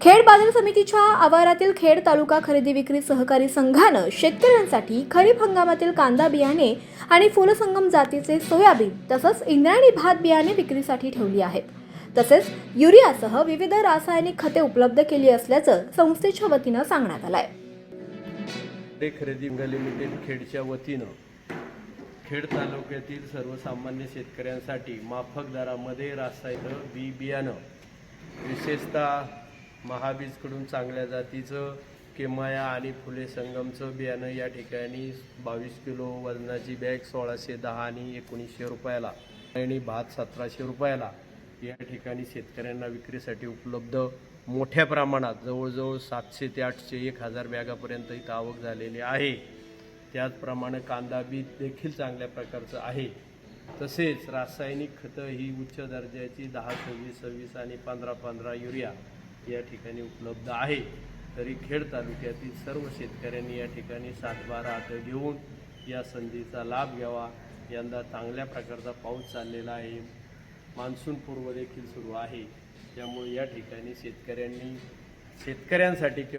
खेड बाजार समितीच्या आवारातील खेड तालुका खरेदी विक्री सहकारी संघानं शेतकऱ्यांसाठी खरीप हंगामातील कांदा बियाणे आणि फुलसंगम जातीचे सोयाबीन तसंच इंद्रायणी भात बियाणे विक्रीसाठी ठेवली आहेत. तसेच युरियासह विविध रासायनिक खते उपलब्ध केली असल्याचं संस्थेच्या वतीनं सांगण्यात आलंय. आहे खरेदी लिमिटेड खेडच्या वतीनं खेड तालुक्यातील सर्वसामान्य शेतकऱ्यांसाठी माफक दरामध्ये रासायनिक बी बियाणं विशेषतः महाबीजकडून चांगल्या जातीचं केमाया आणि फुले संगमचं बियाणं या ठिकाणी बावीस किलो वजनाची बॅग सोळाशे दहा आणि एकोणीसशे रुपयाला आणि भात सतराशे रुपयाला. या ठिकाणी शेतकऱ्यांना विक्रीसाठी उपलब्ध मोठ्या प्रमाणात जवळजवळ सातशे ते आठशे एक हजार बॅगापर्यंत इथं आवक झालेली आहे. त्याचप्रमाणे कांदा बी देखील चांगल्या प्रकारचं आहे. तसेच रासायनिक खतं ही उच्च दर्जाची दहा सव्वीस सव्वीस आणि पंधरा पंधरा युरिया या ठिकाणी उपलब्ध आहे. तरी खेड तालुक्यातील सर्व शेतकऱ्यांनी या ठिकाणी सातबारा हात घेऊन या संधीचा लाभ घ्यावा. यंदा चांगल्या प्रकारचा पाऊस चाललेला आहे. मान्सून पूर्व देखील सुरू आहे. त्यामुळे या ठिकाणी शेतकऱ्यांनी शेतकऱ्यांसाठी